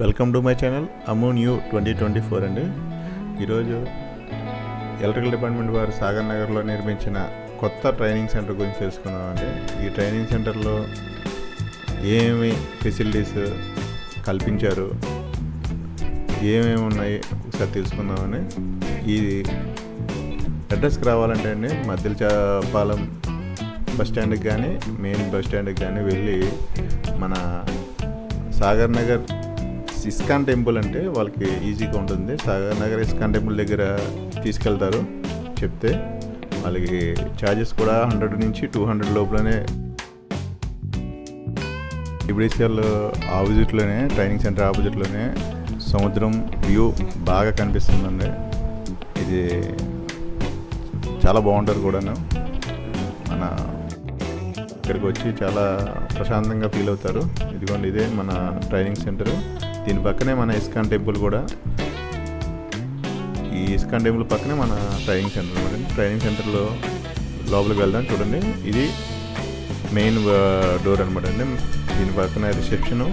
Welcome to my channel. Amu new twenty twenty four అండి. ఈరోజు electrical department వారు సాగర్ నగర్లో నిర్మించిన కొత్త ట్రైనింగ్ సెంటర్ గురించి తెలుసుకుందామండి. ఈ ట్రైనింగ్ సెంటర్లో ఏమేమి ఫెసిలిటీస్ కల్పించారు ఏమేమి ఉన్నాయి ఒకసారి తెలుసుకుందామని ఈ అడ్రస్కి రావాలంటే అండి మధ్యల చాపాలెం బస్ స్టాండ్కి కానీ మెయిన్ బస్ స్టాండ్కి కానీ వెళ్ళి మన సాగర్ నగర్ ఇస్కాన్ టెంపుల్ అంటే వాళ్ళకి ఈజీగా ఉంటుంది. సాగర్ నగర్ ఇస్కాన్ టెంపుల్ దగ్గర తీసుకెళ్తారు చెప్తే. వాళ్ళకి ఛార్జెస్ కూడా హండ్రెడ్ నుంచి టూ హండ్రెడ్ లోపలనే. ఇబ్రిసియల్ ఆపోజిట్లోనే ట్రైనింగ్ సెంటర్ ఆపోజిట్లోనే సముద్రం వ్యూ బాగా కనిపిస్తుందండి. ఇది చాలా బాగుంటుంది కూడాను. మన ఇక్కడికి వచ్చి చాలా ప్రశాంతంగా ఫీల్ అవుతారు. ఇదిగోండి ఇదే మన ట్రైనింగ్ సెంటర్ దీని పక్కనే మన ఇస్కాన్ టెంపుల్ కూడా. ఈ ఇస్కాన్ టెంపుల్ పక్కనే మన ట్రైనింగ్ సెంటర్ అనమాట ట్రైనింగ్ సెంటర్లో లోపలికి వెళ్దాం చూడండి. ఇది మెయిన్ డోర్ అనమాట అండి. దీని పక్కన రిసెప్షను.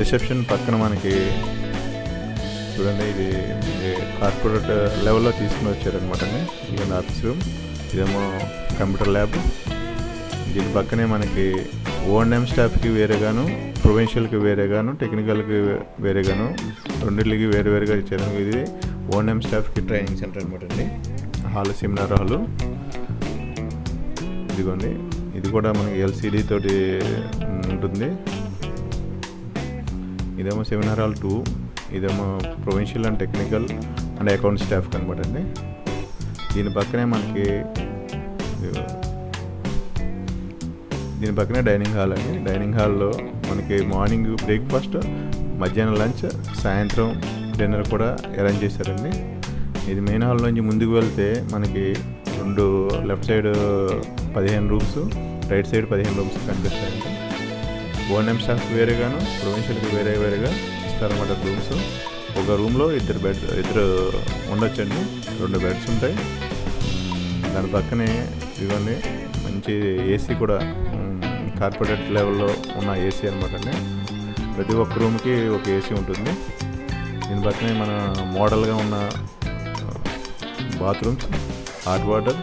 రిసెప్షన్ పక్కన మనకి చూడండి ఇది ఇది కార్పొరేట్ లెవెల్లో తీసుకుని వచ్చారనమాట అండి. ఇది ఆఫీస్ రూమ్. ఇదేమో కంప్యూటర్ ల్యాబ్. దీని పక్కనే మనకి ఓఎన్ఎం స్టాఫ్కి వేరేగాను ప్రొవిన్షియల్కి వేరేగాను టెక్నికల్కి వేరేగాను రెండింటికి వేరు వేరుగా ఇచ్చారు ఇది ఓఎన్ఎం స్టాఫ్కి ట్రైనింగ్ సెంటర్ అనమాట అండి. Hall seminar hall. ఇదిగోండి. ఇది కూడా మనకి ఎల్సిడి తోటి ఉంటుంది. ఇదేమో సెమినార్ హాల్ టూ ఇదేమో provincial and technical and account staff అనమాట అండి. దీని పక్కనే మనకి దీని పక్కనే డైనింగ్ హాల్ అండి. డైనింగ్ హాల్లో మనకి మార్నింగ్ బ్రేక్ఫాస్ట్ మధ్యాహ్నం లంచ్ సాయంత్రం డిన్నర్ కూడా అరేంజ్ చేశారండి. ఇది మెయిన్ హాల్ నుంచి ముందుకు వెళ్తే మనకి రెండు లెఫ్ట్ సైడ్ పదిహేను రూమ్స్ రైట్ సైడ్ పదిహేను రూమ్స్ కనిపిస్తాయండి. ఓఎన్ఎం స్టాఫ్ వేరేగాను ప్రొవిన్షియల్కి వేరే వేరేగా ఇస్తారన్నమాట రూమ్స్. ఒక రూమ్లో ఇద్దరు బెడ్ ఇద్దరు ఉండొచ్చండి. రెండు బెడ్స్ ఉంటాయి. దాని పక్కనే ఇవన్నీ మంచి ఏసీ కూడా కార్పొరేట్ లెవెల్లో ఉన్న ఏసీ అనమాట అండి. ప్రతి ఒక్క రూమ్కి ఒక ఏసీ ఉంటుంది. దీని పక్కనే మన మోడల్గా ఉన్న బాత్రూమ్స్ హాట్ వాటర్